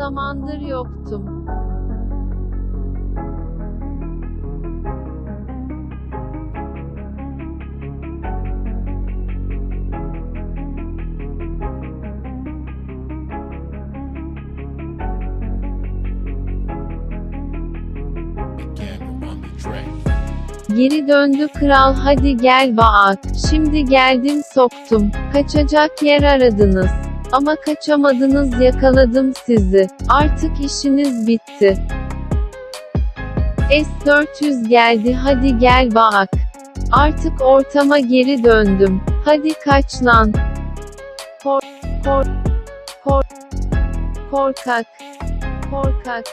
zamandır yoktum. Geri döndü kral hadi gel Baak. Şimdi geldim soktum. Kaçacak yer aradınız. Ama kaçamadınız yakaladım sizi. Artık işiniz bitti. S-400 geldi hadi gel Baak. Artık ortama geri döndüm. Hadi kaç lan. Kor, kor, kor, korkak, korkak.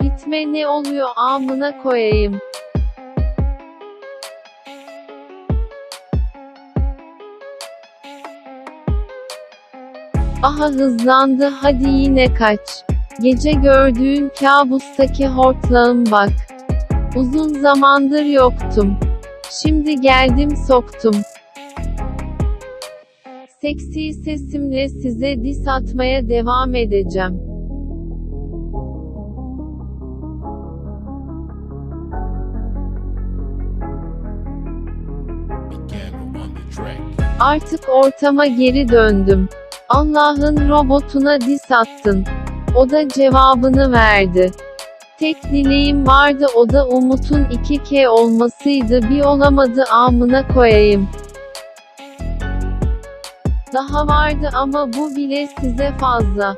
Gitme ne oluyor amına koyayım. Aha hızlandı hadi yine kaç. Gece gördüğün kabustaki hortlağım bak. Uzun zamandır yoktum. Şimdi geldim soktum. Seksi sesimle size dis atmaya devam edeceğim. Artık ortama geri döndüm. Allah'ın robotuna dis attın. O da cevabını verdi. Tek dileğim vardı o da Umut'un 2K olmasıydı bir olamadı amına koyayım. Daha vardı ama bu bile size fazla.